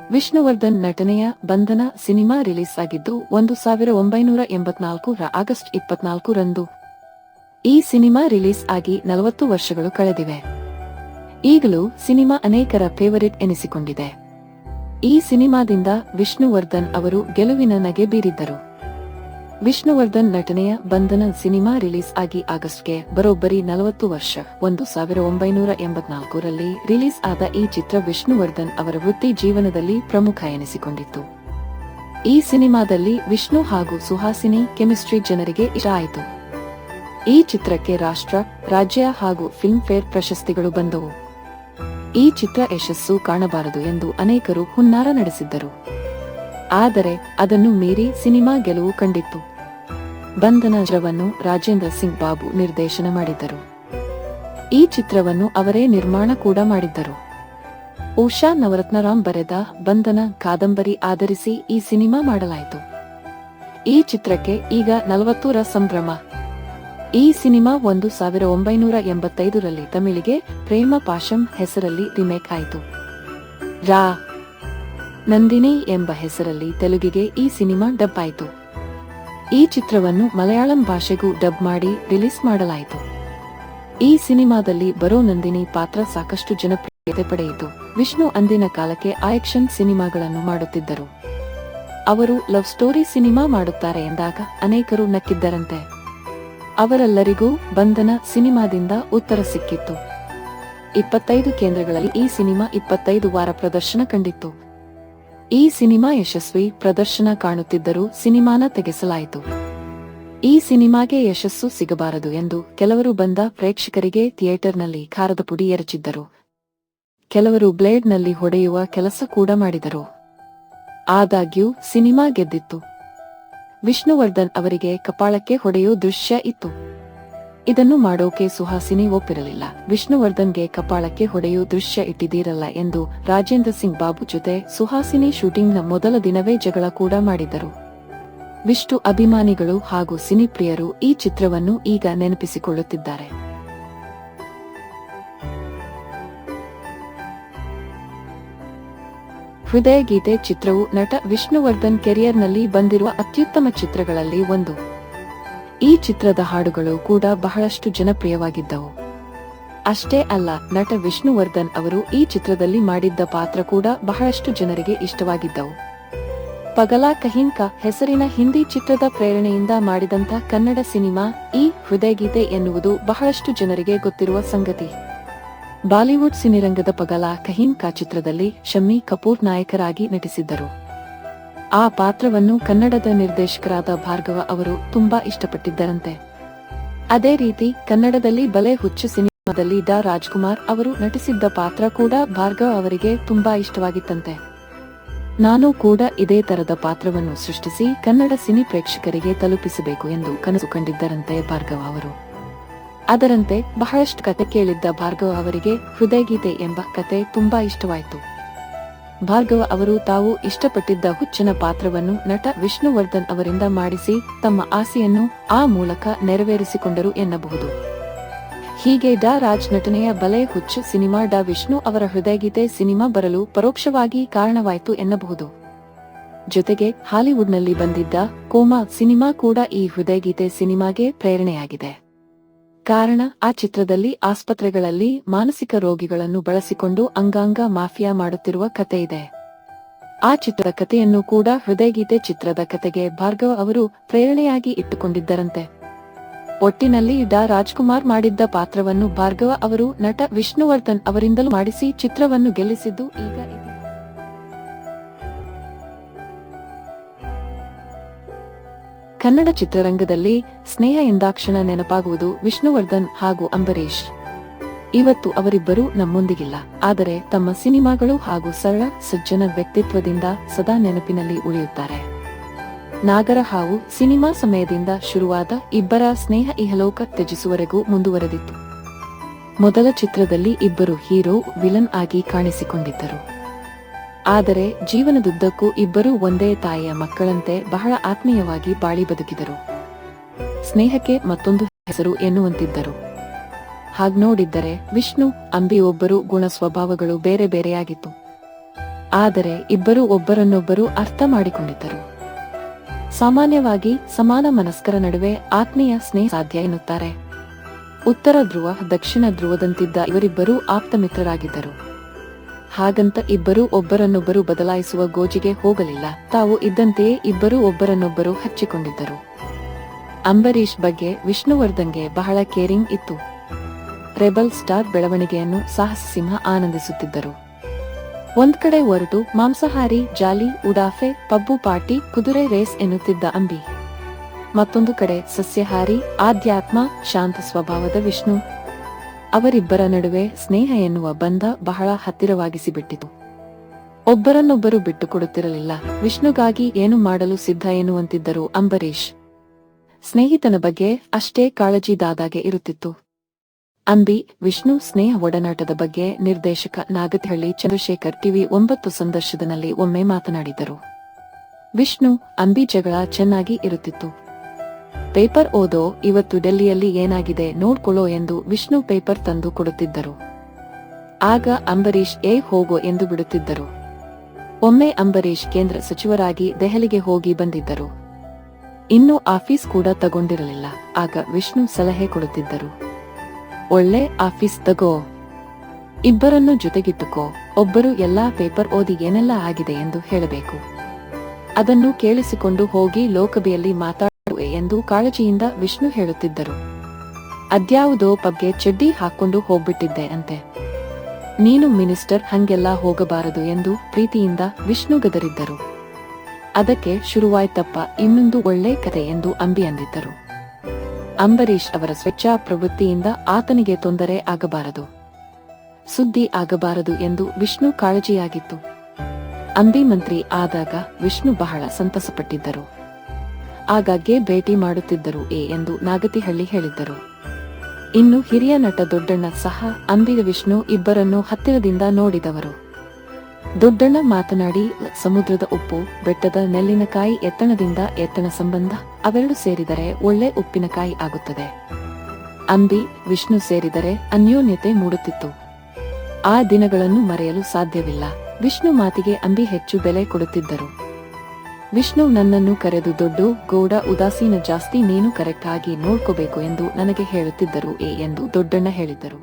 ವಿಷ್ಣುವರ್ಧನ್ ನಟನೆಯ ಬಂಧನ cinema release ಆಗಿದ್ದು ಒಂದು ಸಾವಿರ ಒಂಬೈನೂರ ಎಂಬತ್ನಾಲ್ಕು ರ ಆಗಸ್ಟ್ ಇಪ್ಪತ್ನಾಲ್ಕು ರಂದು ಈ ಸಿನಿಮಾ ರಿಲೀಸ್ ಆಗಿ ನಲವತ್ತು ವರ್ಷಗಳು ಕಳೆದಿವೆ. ಈಗಲೂ ಸಿನಿಮಾ ಅನೇಕರ ಫೇವರಿಟ್ ಎನಿಸಿಕೊಂಡಿದೆ. ಈ ಸಿನಿಮಾದಿಂದ ವಿಷ್ಣುವರ್ಧನ್ ಅವರು ಗೆಲುವಿನ ನಗೆ ಬೀರಿದ್ದರು. ವಿಷ್ಣುವರ್ಧನ್ ನಟನೆಯ ಬಂಧನ ಸಿನಿಮಾ ರಿಲೀಸ್ ಆಗಿ ಆಗಸ್ಟ್ಗೆ ಬರೋಬ್ಬರಿ ನಲವತ್ತು ವರ್ಷ. ಒಂದು ಸಾವಿರ ಒಂಬೈನೂರ ಎಂಬತ್ನಾಲ್ಕರಲ್ಲಿ ರಿಲೀಸ್ ಆದ ಈ ಚಿತ್ರ ವಿಷ್ಣುವರ್ಧನ್ ಅವರ ವೃತ್ತಿ ಜೀವನದಲ್ಲಿ ಪ್ರಮುಖ ಎನಿಸಿಕೊಂಡಿತ್ತು. ಈ ಸಿನಿಮಾದಲ್ಲಿ ವಿಷ್ಣು ಹಾಗೂ ಸುಹಾಸಿನಿ ಕೆಮಿಸ್ಟ್ರಿ ಜನರಿಗೆ ಇಷ್ಟ ಈ ಚಿತ್ರಕ್ಕೆ ರಾಷ್ಟ್ರ, ರಾಜ್ಯ ಹಾಗೂ ಫಿಲ್ಮ್ ಫೇರ್ ಪ್ರಶಸ್ತಿಗಳು ಬಂದವು. ಈ ಚಿತ್ರ ಯಶಸ್ಸು ಕಾಣಬಾರದು ಎಂದು ಅನೇಕರು ಹುನ್ನಾರ ನಡೆಸಿದ್ದರು. ಆದರೆ ಅದನ್ನು ಮೀರಿ ಸಿನಿಮಾ ಗೆಲುವು ಕಂಡಿತ್ತು. ಬಂಧನ ಚಿತ್ರವನ್ನು ರಾಜೇಂದ್ರ ಸಿಂಗ್ ಬಾಬು ನಿರ್ದೇಶನ ಮಾಡಿದ್ದರು. ಈ ಚಿತ್ರವನ್ನು ಅವರೇ ನಿರ್ಮಾಣ ಕೂಡ ಮಾಡಿದ್ದರು. ಉಷಾ ನವರತ್ನರಾಮ್ ಬರೆದ ಬಂಧನ ಕಾದಂಬರಿ ಆಧರಿಸಿ ಈ ಸಿನಿಮಾ ಮಾಡಲಾಯಿತು. ಈ ಚಿತ್ರಕ್ಕೆ ಈಗ ನಲವತ್ತೂರ ಸಂಭ್ರಮ. ಈ ಸಿನಿಮಾ ಒಂದು ಸಾವಿರ ಒಂಬೈನೂರ ಎಂಬತ್ತೈದರಲ್ಲಿ ತಮಿಳಿಗೆ ಪ್ರೇಮ ಪಾಶಂ ಹೆಸರಲ್ಲಿ ರಿಮೇಕ್ ಆಯಿತು. ರಾ ನಂದಿನಿ ಎಂಬ ಹೆಸರಲ್ಲಿ ತೆಲುಗಿಗೆ ಈ ಸಿನಿಮಾ ಡಬ್ ಆಯಿತು. ಈ ಚಿತ್ರವನ್ನು ಮಲಯಾಳಂ ಭಾಷೆಗೂ ಡಬ್ ಮಾಡಿ ರಿಲೀಸ್ ಮಾಡಲಾಯಿತು. ಈ ಸಿನಿಮಾದಲ್ಲಿ ಬರೋ ನಂದಿನಿ ಪಾತ್ರ ಸಾಕಷ್ಟು ಜನಪ್ರಿಯತೆ ಪಡೆಯಿತು. ವಿಷ್ಣು ಅಂದಿನ ಕಾಲಕ್ಕೆ ಆಕ್ಷನ್ ಸಿನಿಮಾಗಳನ್ನು ಮಾಡುತ್ತಿದ್ದರು. ಅವರು ಲವ್ ಸ್ಟೋರಿ ಸಿನಿಮಾ ಮಾಡುತ್ತಾರೆ ಎಂದಾಗ ಅನೇಕರು ನಕ್ಕಿದ್ದರಂತೆ. ಅವರೆಲ್ಲರಿಗೂ ಬಂಧನ ಸಿನಿಮಾದಿಂದ ಉತ್ತರ ಸಿಕ್ಕಿತ್ತು. ಇಪ್ಪತ್ತೈದು ಕೇಂದ್ರಗಳಲ್ಲಿ ಈ ಸಿನಿಮಾ ಇಪ್ಪತ್ತೈದು ವಾರ ಪ್ರದರ್ಶನ ಕಂಡಿತ್ತು. ಈ ಸಿನಿಮಾ ಯಶಸ್ವಿ ಪ್ರದರ್ಶನ ಕಾಣುತ್ತಿದ್ದರೂ ಸಿನಿಮಾನ ತೆಗೆಸಲಾಯಿತು. ಈ ಸಿನಿಮಾಗೆ ಯಶಸ್ಸು ಸಿಗಬಾರದು ಎಂದು ಕೆಲವರು ಬಂದ ಪ್ರೇಕ್ಷಕರಿಗೆ ಥಿಯೇಟರ್ನಲ್ಲಿ ಖಾರದ ಪುಡಿ ಎರಚಿದ್ದರು. ಕೆಲವರು ಬ್ಲೇಡ್ನಲ್ಲಿ ಹೊಡೆಯುವ ಕೆಲಸ ಕೂಡ ಮಾಡಿದರು. ಆದಾಗ್ಯೂ, ಸಿನಿಮಾ ಗೆದ್ದಿತ್ತು. ವಿಷ್ಣುವರ್ಧನ್ ಅವರಿಗೆ ಕಪಾಳಕ್ಕೆ ಹೊಡೆಯೋ ದೃಶ್ಯ ಇತ್ತು. ಇದನ್ನು ಮಾಡೋಕೆ ಸುಹಾಸಿನಿ ಒಪ್ಪಿರಲಿಲ್ಲ. ವಿಷ್ಣುವರ್ಧನ್ಗೆ ಕಪಾಳಕ್ಕೆ ಹೊಡೆಯುವ ದೃಶ್ಯ ಇಟ್ಟಿದ್ದೀರಲ್ಲ ಎಂದು ರಾಜೇಂದ್ರ ಸಿಂಗ್ ಬಾಬು ಜೊತೆ ಸುಹಾಸಿನಿ ಶೂಟಿಂಗ್ನ ಮೊದಲ ದಿನವೇ ಜಗಳ ಕೂಡ ಮಾಡಿದ್ದರು. ವಿಷ್ಣು ಅಭಿಮಾನಿಗಳು ಹಾಗೂ ಸಿನಿಪ್ರಿಯರು ಈ ಚಿತ್ರವನ್ನು ಈಗ ನೆನಪಿಸಿಕೊಳ್ಳುತ್ತಿದ್ದಾರೆ. ಹೃದಯ ಗೀತೆ ಚಿತ್ರವು ನಟ ವಿಷ್ಣುವರ್ಧನ್ ಕೆರಿಯರ್ನಲ್ಲಿ ಬಂದಿರುವ ಅತ್ಯುತ್ತಮ ಚಿತ್ರಗಳಲ್ಲಿ ಒಂದು. ಈ ಚಿತ್ರದ ಹಾಡುಗಳು ಕೂಡ ಬಹಳಷ್ಟು ಜನಪ್ರಿಯವಾಗಿದ್ದವು. ಅಷ್ಟೇ ಅಲ್ಲ, ನಟ ವಿಷ್ಣುವರ್ಧನ್ ಅವರು ಈ ಚಿತ್ರದಲ್ಲಿ ಮಾಡಿದ್ದ ಪಾತ್ರ ಕೂಡ ಬಹಳಷ್ಟು ಜನರಿಗೆ ಇಷ್ಟವಾಗಿದ್ದವು. ಪಗಲಾ ಕಹಿನ್ಕ ಹೆಸರಿನ ಹಿಂದಿ ಚಿತ್ರದ ಪ್ರೇರಣೆಯಿಂದ ಮಾಡಿದಂತ ಕನ್ನಡ ಸಿನಿಮಾ ಈ ಹೃದಯಗೀತೆ ಎನ್ನುವುದು ಬಹಳಷ್ಟು ಜನರಿಗೆ ಗೊತ್ತಿರುವ ಸಂಗತಿ. ಬಾಲಿವುಡ್ ಸಿನಿರಂಗದ ಪಗಲಾ ಕಹಿನ್ಕಾ ಚಿತ್ರದಲ್ಲಿ ಶಮ್ಮಿ ಕಪೂರ್ ನಾಯಕರಾಗಿ ನಟಿಸಿದ್ದರು. ಆ ಪಾತ್ರವನ್ನು ಕನ್ನಡದ ನಿರ್ದೇಶಕರಾದ ಭಾರ್ಗವ ಅವರು ತುಂಬಾ ಇಷ್ಟಪಟ್ಟಿದ್ದರಂತೆ. ಅದೇ ರೀತಿ ಕನ್ನಡದಲ್ಲಿ ಬಲೆ ಹುಚ್ಚು ಸಿನಿಮಾದಲ್ಲಿ ಡಾ ರಾಜ್ಕುಮಾರ್ ಅವರು ನಟಿಸಿದ್ದ ಪಾತ್ರ ಕೂಡ ಭಾರ್ಗವ ಅವರಿಗೆ ತುಂಬಾ ಇಷ್ಟವಾಗಿತ್ತಂತೆ. ನಾನು ಕೂಡ ಇದೇ ತರದ ಪಾತ್ರವನ್ನು ಸೃಷ್ಟಿಸಿ ಕನ್ನಡ ಸಿನಿ ಪ್ರೇಕ್ಷಕರಿಗೆ ತಲುಪಿಸಬೇಕು ಎಂದು ಕನಸು ಕಂಡಿದ್ದರಂತೆ ಭಾರ್ಗವ ಅವರು. ಅದರಂತೆ ಬಹಳಷ್ಟು ಕತೆ ಕೇಳಿದ್ದ ಭಾರ್ಗವ ಅವರಿಗೆ ಹೃದಯಗೀತೆ ಎಂಬ ಕತೆ ತುಂಬಾ ಇಷ್ಟವಾಯಿತು. ಭಾರ್ಗವ ಅವರು ತಾವು ಇಷ್ಟಪಟ್ಟಿದ್ದ ಹುಚ್ಚನ ಪಾತ್ರವನ್ನು ನಟ ವಿಷ್ಣುವರ್ಧನ್ ಅವರಿಂದ ಮಾಡಿಸಿ ತಮ್ಮ ಆಸೆಯನ್ನು ಆ ಮೂಲಕ ನೆರವೇರಿಸಿಕೊಂಡರು ಎನ್ನಬಹುದು. ಹೀಗೆ ಡಾ ರಾಜ್ ನಟನೆಯ ಬಲೆ ಹುಚ್ಚ ಸಿನಿಮಾ ಡಾ ವಿಷ್ಣು ಅವರ ಹೃದಯಗೀತೆ ಸಿನಿಮಾ ಬರಲು ಪರೋಕ್ಷವಾಗಿ ಕಾರಣವಾಯಿತು ಎನ್ನಬಹುದು. ಜೊತೆಗೆ ಹಾಲಿವುಡ್ನಲ್ಲಿ ಬಂದಿದ್ದ ಕೋಮಾ ಸಿನಿಮಾ ಕೂಡ ಈ ಹೃದಯಗೀತೆ ಸಿನಿಮಾಗೆ ಪ್ರೇರಣೆಯಾಗಿದೆ. ಕಾರಣ, ಆ ಚಿತ್ರದಲ್ಲಿ ಆಸ್ಪತ್ರೆಗಳಲ್ಲಿ ಮಾನಸಿಕ ರೋಗಿಗಳನ್ನು ಬಳಸಿಕೊಂಡು ಅಂಗಾಂಗ ಮಾಫಿಯಾ ಮಾಡುತ್ತಿರುವ ಕತೆ ಇದೆ. ಆ ಚಿತ್ರದ ಕಥೆಯನ್ನು ಕೂಡ ಹೃದಯಗೀತೆ ಚಿತ್ರದ ಕತೆಗೆ ಭಾರ್ಗವ ಅವರು ಪ್ರೇರಣೆಯಾಗಿ ಇಟ್ಟುಕೊಂಡಿದ್ದರಂತೆ. ಒಟ್ಟಿನಲ್ಲಿ ಡಾ. ರಾಜ್ಕುಮಾರ್ ಮಾಡಿದ್ದ ಪಾತ್ರವನ್ನು ಭಾರ್ಗವ ಅವರು ನಟ ವಿಷ್ಣುವರ್ಧನ್ ಅವರಿಂದಲೂ ಮಾಡಿಸಿ ಚಿತ್ರವನ್ನು ಗೆಲ್ಲಿಸಿದ್ದು ಈಗ ಕನ್ನಡ ಚಿತ್ರರಂಗದಲ್ಲಿ ಸ್ನೇಹ ಎಂದಾಕ್ಷಣ ನೆನಪಾಗುವುದು ವಿಷ್ಣುವರ್ಧನ್ ಹಾಗೂ ಅಂಬರೀಶ್ ಇವತ್ತು ಅವರಿಬ್ಬರೂ ನಮ್ಮೊಂದಿಗಿಲ್ಲ, ಆದರೆ ತಮ್ಮ ಸಿನಿಮಾಗಳು ಹಾಗೂ ಸರಳ, ಸಜ್ಜನ ವ್ಯಕ್ತಿತ್ವದಿಂದ ಸದಾ ನೆನಪಿನಲ್ಲಿ ಉಳಿಯುತ್ತಾರೆ. ನಾಗರ ಹಾವು ಸಿನಿಮಾ ಸಮಯದಿಂದ ಶುರುವಾದ ಇಬ್ಬರ ಸ್ನೇಹ ಇಹಲೋಕ ತ್ಯಜಿಸುವವರೆಗೂ ಮುಂದುವರೆದಿತ್ತು. ಮೊದಲ ಚಿತ್ರದಲ್ಲಿ ಇಬ್ಬರು ಹೀರೋ ವಿಲನ್ ಆಗಿ ಕಾಣಿಸಿಕೊಂಡಿದ್ದರು. ಆದರೆ ಜೀವನದುದ್ದಕ್ಕೂ ಇಬ್ಬರೂ ಒಂದೇ ತಾಯಿಯ ಮಕ್ಕಳಂತೆ ಬಹಳ ಆತ್ಮೀಯವಾಗಿ ಬಾಳಿ ಬದುಕಿದರು. ಸ್ನೇಹಕ್ಕೆ ಮತ್ತೊಂದು ಹೆಸರು ಎನ್ನುವಂತಿದ್ದರು. ಹಾಗ ನೋಡಿದ್ದರೆ ವಿಷ್ಣು, ಅಂಬಿ ಒಬ್ಬರು ಗುಣ ಸ್ವಭಾವಗಳು ಬೇರೆ ಬೇರೆಯಾಗಿತ್ತು. ಆದರೆ ಇಬ್ಬರು ಒಬ್ಬರನ್ನೊಬ್ಬರು ಅರ್ಥ ಮಾಡಿಕೊಂಡಿದ್ದರು. ಸಾಮಾನ್ಯವಾಗಿ ಸಮಾನ ಮನಸ್ಕರ ನಡುವೆ ಆತ್ಮೀಯ ಸ್ನೇಹ ಸಾಧ್ಯ ಎನ್ನುತ್ತಾರೆ. ಉತ್ತರ ಧ್ರುವ, ದಕ್ಷಿಣ ಧ್ರುವದಂತಿದ್ದ ಇವರಿಬ್ಬರೂ ಆಪ್ತ ಮಿತ್ರರಾಗಿದ್ದರು. ಹಾಗಂತ ಇಬ್ಬರೂ ಒಬ್ಬರನ್ನೊಬ್ಬರು ಬದಲಾಯಿಸುವ ಗೋಜಿಗೆ ಹೋಗಲಿಲ್ಲ. ತಾವು ಇದ್ದಂತೆಯೇ ಇಬ್ಬರೂ ಒಬ್ಬರನ್ನೊಬ್ಬರು ಹಚ್ಚಿಕೊಂಡಿದ್ದರು. ಅಂಬರೀಷ್ ಬಗ್ಗೆ ವಿಷ್ಣುವರ್ಧನ್ಗೆ ಬಹಳ ಕೇರಿಂಗ್ ಇತ್ತು. ರೆಬಲ್ ಸ್ಟಾರ್ ಬೆಳವಣಿಗೆಯನ್ನು ಸಾಹಸ ಸಿಂಹ ಆನಂದಿಸುತ್ತಿದ್ದರು. ಒಂದ್ ಕಡೆ ಹೊರಟು ಮಾಂಸಾಹಾರಿ, ಜಾಲಿ, ಉಡಾಫೆ, ಪಬ್ಬು ಪಾಟಿ ಕುದುರೆ ರೇಸ್ ಎನ್ನುತ್ತಿದ್ದ ಅಂಬಿ. ಮತ್ತೊಂದು ಕಡೆ ಸಸ್ಯಹಾರಿ, ಆಧ್ಯಾತ್ಮ, ಶಾಂತ ಸ್ವಭಾವದ ವಿಷ್ಣು. ಅವರಿಬ್ಬರ ನಡುವೆ ಸ್ನೇಹ ಎನ್ನುವ ಬಂಧ ಬಹಳ ಹತ್ತಿರವಾಗಿಸಿಬಿಟ್ಟಿತು. ಒಬ್ಬರನ್ನೊಬ್ಬರು ಬಿಟ್ಟುಕೊಡುತ್ತಿರಲಿಲ್ಲ. ವಿಷ್ಣುಗಾಗಿ ಏನು ಮಾಡಲು ಸಿದ್ಧ ಎನ್ನುವಂತಿದ್ದರು ಅಂಬರೀಷ್. ಸ್ನೇಹಿತನ ಬಗ್ಗೆ ಅಷ್ಟೇ ಕಾಳಜಿದಾದಾಗೆ ಇರುತ್ತಿತ್ತು. ಅಂಬಿ, ವಿಷ್ಣು ಸ್ನೇಹ ಒಡನಾಟದ ಬಗ್ಗೆ ನಿರ್ದೇಶಕ ನಾಗತಿಹಳ್ಳಿ ಚಂದ್ರಶೇಖರ್ ಟಿವಿ ಒಂಬತ್ತು ಸಂದರ್ಶನದಲ್ಲಿ ಒಮ್ಮೆ ಮಾತನಾಡಿದರು. ವಿಷ್ಣು, ಅಂಬಿ ಜಗಳ ಚೆನ್ನಾಗಿ ಇರುತ್ತಿತ್ತು. ಪೇಪರ್ ಓದೋ ಇವತ್ತು ಡೆಲ್ಲಿಯಲ್ಲಿ ಏನಾಗಿದೆ ನೋಡ್ಕೊಳ್ಳೋ ಎಂದು ವಿಷ್ಣು ಪೇಪರ್ ತಂದು ಕೊಡುತ್ತಿದ್ದರು. ಆಗ ಅಂಬರೀಷ್, ಏ, ಹೋಗೋ, ಎಂದು ಬಿಡುತ್ತಿದ್ದರು. ಒಮ್ಮೆ ಅಂಬರೀಷ್ ಕೇಂದ್ರ ಸಚಿವರಾಗಿ ದೆಹಲಿಗೆ ಹೋಗಿ ಬಂದಿದ್ದರು. ಇನ್ನು ಆಫೀಸ್ ಕೂಡ ತಗೊಂಡಿರಲಿಲ್ಲ. ಆಗ ವಿಷ್ಣು ಸಲಹೆ ಕೊಡುತ್ತಿದ್ದರು. ಒಳ್ಳೆ ಆಫೀಸ್ ತಗೋ. ಇಬ್ಬರನ್ನು ಜೊತೆಗಿಟ್ಟುಕೋ. ಒಬ್ಬರು ಎಲ್ಲಾ ಪೇಪರ್ ಓದಿ ಏನೆಲ್ಲ ಆಗಿದೆ ಎಂದು ಹೇಳಬೇಕು. ಅದನ್ನು ಕೇಳಿಸಿಕೊಂಡು ಹೋಗಿ ಲೋಕಸಭೆಯಲ್ಲಿ ಮಾತಾಡುವೆ ಎಂದು ಕಾಳಜಿಯಿಂದ ವಿಷ್ಣು ಹೇಳುತ್ತಿದ್ದರು. ಅದ್ಯಾವುದೋ ಪಬ್ಗೆ ಚಡ್ಡಿ ಹಾಕೊಂಡು ಹೋಗ್ಬಿಟ್ಟಿದ್ದೆ ಅಂತೆ ನೀನು ಮಿನಿಸ್ಟರ್ ಹಂಗೆಲ್ಲ ಹೋಗಬಾರದು ಎಂದು ಪ್ರೀತಿಯಿಂದ ವಿಷ್ಣು ಗದರಿದ್ದರು. ಅದಕ್ಕೆ ಶುರುವಾಯ್ತಪ್ಪ ಇನ್ನೊಂದು ಒಳ್ಳೆ ಕತೆ ಎಂದು ಅಂಬಿ ಅಂದಿದ್ದರು. ಅಂಬರೀಷ್ ಅವರ ಸ್ವೇಚ್ಛಾ ಪ್ರವೃತ್ತಿಯಿಂದ ಆತನಿಗೆ ತೊಂದರೆ ಆಗಬಾರದು. ಸುದ್ದಿ ಆಗಬಾರದು ಎಂದು ವಿಷ್ಣು ಕಾಳಜಿಯಾಗಿತ್ತು. ಅಂಬಿ ಮಂತ್ರಿ ಆದಾಗ ವಿಷ್ಣು ಬಹಳ ಸಂತಸಪಟ್ಟಿದ್ದರು. ಆಗಾಗ್ಗೆ ಭೇಟಿ ಮಾಡುತ್ತಿದ್ದರು. ಎ ಎಂದು ನಾಗತಿಹಳ್ಳಿ ಹೇಳಿದ್ದರು. ಇನ್ನು ಹಿರಿಯ ನಟ ದೊಡ್ಡಣ್ಣ ಸಹ ಅಂಬಿಗ ವಿಷ್ಣು ಇಬ್ಬರನ್ನು ಹತ್ತಿರದಿಂದ ನೋಡಿದವರು. ದೊಡ್ಡಣ್ಣ ಮಾತನಾಡಿ, ಸಮುದ್ರದ ಉಪ್ಪು, ಬೆಟ್ಟದ ನೆಲ್ಲಿನಕಾಯಿ ಎತ್ತಣದಿಂದ ಎತ್ತಣ ಸಂಬಂಧ ಅವೆರಡು ಸೇರಿದರೆ ಒಳ್ಳೆ ಉಪ್ಪಿನಕಾಯಿ ಆಗುತ್ತದೆ. ಅಂಬಿ, ವಿಷ್ಣು ಸೇರಿದರೆ ಅನ್ಯೋನ್ಯತೆ ಮೂಡುತ್ತಿತ್ತು. ಆ ದಿನಗಳನ್ನು ಮರೆಯಲು ಸಾಧ್ಯವಿಲ್ಲ. ವಿಷ್ಣು ಮಾತಿಗೆ ಅಂಬಿ ಹೆಚ್ಚು ಬೆಲೆ ಕೊಡುತ್ತಿದ್ದರು. ವಿಷ್ಣು ನನ್ನನ್ನು ಕರೆದು ದೊಡ್ಡ, ಗೌಡ, ಉದಾಸೀನ ಜಾಸ್ತಿ ನೀನು ಕರೆಕ್ಟ್ ಆಗಿ ನೋಡ್ಕೋಬೇಕು ಎಂದು ನನಗೆ ಹೇಳುತ್ತಿದ್ದರು ಎ ಎಂದು ದೊಡ್ಡಣ್ಣ ಹೇಳಿದ್ದರು